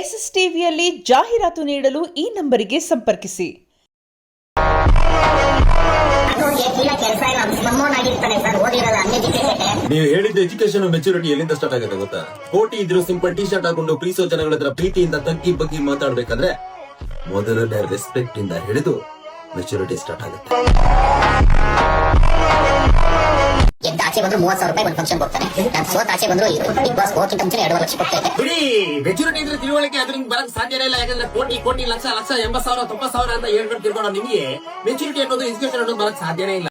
S S ಟಿವಿಯಲ್ಲಿ ಜಾಹೀರಾತು ನೀಡಲು ಈ ನಂಬರಿಗೆ ಸಂಪರ್ಕಿಸಿ. ನೀವು ಹೇಳಿದ ಎಜುಕೇಶನ್ ಮೆಚುರಿಟಿ ಎಲ್ಲಿಂದ ಸ್ಟಾರ್ಟ್ ಆಗುತ್ತೆ ಗೊತ್ತಾ? ಕೋಟಿ ಇದ್ರು ಸಿಂಪಲ್ ಟಿ ಶರ್ಟ್ ಹಾಕೊಂಡು ಪ್ರೀಸೋ ಜನಗಳ ಹತ್ರ ಪ್ರೀತಿಯಿಂದ ತಗ್ಗಿ ಬಗ್ಗಿ ಮಾತಾಡ್ಬೇಕಂದ್ರೆ ಮೊದಲನೇ ರೆಸ್ಪೆಕ್ಟ್ ಇಂದ ಹಿಡಿದು ಮೆಚುರಿಟಿ ಸ್ಟಾರ್ಟ್ ಆಗುತ್ತೆ. ಆಚೆ ಬಂದ್ರು ಮೂವತ್ ಸಾವಿರ ರೂಪಾಯಿ ಒಂದು ಫಂಕ್ಷನ್ ಕೊಡ್ತಾನೆ ನಾನು ಸೋತ್ ಆಚೆ ಬಂದ್ರು ಬಿಗ್ ಬಾಸ್ ಹೋಗಿಂತ ಮುಂಚೆ ಎರಡು ಲಕ್ಷ ಕೊಡ್ತಾ ಇದ್ದೆ. ಬಿಡಿ ಮೆಚುರಿಟಿ ಇದ್ರೆ ತಿಳುವಳಿಕೆ ಅದ್ರಿಂದ ಬರಕ್ ಸಾಧ್ಯನೇ ಇಲ್ಲ. ಯಾಕಂದ್ರೆ ಕೋಟಿ ಕೋಟಿ ಲಕ್ಷ ಲಕ್ಷ ಎಂಬತ್ ಸಾವಿರ ತೊಂಬತ್ ಸಾವಿರ ಅಂತ ಹೇಳ್ಕೊಂಡು ತಿಳ್ಕೊಂಡು ನಿಮಗೆ. ಮೆಚುರಿಟಿ ಅನ್ನೋದು ಎಜುಕೇಶನ್ ಅನ್ನೋದು ಬರಕ್ ಸಾಧ್ಯನೇ ಇಲ್ಲ.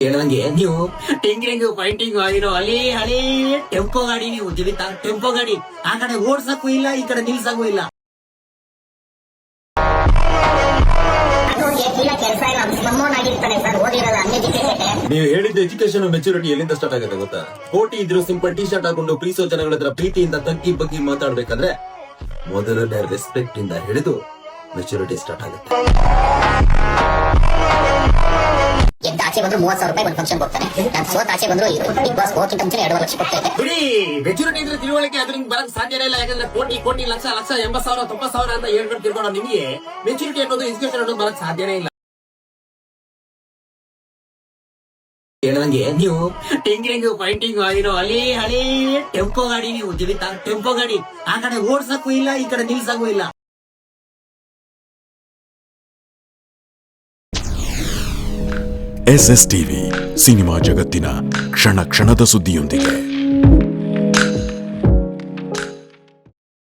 ಹೇಳ್ದಂಗೆ ನೀವು ಟಿಂಗ್ರಿಂಗ್ ಪೈಂಟಿಂಗ್ ಆಗಿರೋ ಅಲ್ಲಿ ಹಳೇ ಟೆಂಪೋ ಗಾಡಿ ನೀವು ಜೀವಿತ ಟೆಂಪೋ ಗಾಡಿ. ಆ ಕಡೆ ಓಡ್ಸಕ್ಕೂ ಇಲ್ಲ ಈ ಕಡೆ ನಿಲ್ಸಕ್ಕೂ ಇಲ್ಲ. ನೀವು ಹೇಳಿದ ಎಜುಕೇಶನ್ ಮೆಚುರಿಟಿ ಎಲ್ಲಿಂದ ಸ್ಟಾರ್ಟ್ ಆಗುತ್ತೆ ಗೊತ್ತಾ? ಕೋಟಿ ಇದ್ರು ಸಿಂಪಲ್ ಟಿ ಶರ್ಟ್ ಹಾಕೊಂಡು ಪ್ರೀಸೋ ಜನಗಳ ಹತ್ರ ಪ್ರೀತಿಯಿಂದ ತಗ್ಗಿ ಬಗ್ಗಿ ಮಾತಾಡ್ಬೇಕಂದ್ರೆ ಮೊದಲನೇ ರೆಸ್ಪೆಕ್ಟ್ ಇಂದ ಹಿಡಿದು ಮೆಚುರಿಟಿ ಸ್ಟಾರ್ಟ್ ಆಗುತ್ತೆ. ಆಚೆ ಬಂದ್ರು ಮೂವತ್ ಸಾವಿರ ರೂಪಾಯಿ ಒಂದು ಫಂಕ್ಷನ್ ನಾನು ಸೋತ್ ಆಚೆ ಬಂದ್ರು ಬಿಗ್ ಬಾಸ್ ಹೋಗಿಂತ ಮುಂಚೆ ಎರಡೂವರೆ ಲಕ್ಷ ಕೊಡ್ತಾ ಬಿಡಿ ಮೆಚುರಿಟಿ ಇದ್ರೆ ತಿಳುವಳಿಕೆ ಅದರಿಂದ ಬರಕ್ ಸಾಧ್ಯನೇ ಇಲ್ಲ. ಯಾಕಂದ್ರೆ ಕೋಟಿ ಕೋಟಿ ಲಕ್ಷ ಲಕ್ಷ ಎಂಬತ್ ಸಾವಿರ ತೊಂಬತ್ ಸಾವಿರ ಅಂತ ಹೇಳ್ಕೊಂಡು ತಿರ್ಕೊಳ್ಳೋ ನಿಮಗೆ. ಮೆಚುರಿಟಿ ಅನ್ನೋದು ಎಜುಕೇಶನ್ ಅನ್ನೋದು ಬರಕ್ ಸಾಧ್ಯನೇ ಇಲ್ಲ. ಹೇಳ್ದಂಗೆ ನೀವು ಟಿಂಗ್ರಿಂಗ್, ಪೈಂಟಿಂಗ್, ಆಗಿರೋ ಹಳಿ ಹಳಿ ಟೆಂಪೋ ಗಾಡಿ ನೀವು, ಜೀವಿತ ಟೆಂಪೋ ಗಾಡಿ. ಆ ಕಡೆ ಓಡ್ಸಕ್ಕೂ ಇಲ್ಲ, ಈ ಕಡೆ ನಿಲ್ಸಕ್ಕೂ ಇಲ್ಲ. ಎಸ್ ಎಸ್ ಟಿವಿ ಸಿನಿಮಾ ಜಗತ್ತಿನ ಕ್ಷಣ ಕ್ಷಣದ ಸುದ್ದಿಯೊಂದಿಗೆ.